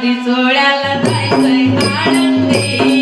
दिसोळ्याला जायचंय आनंदी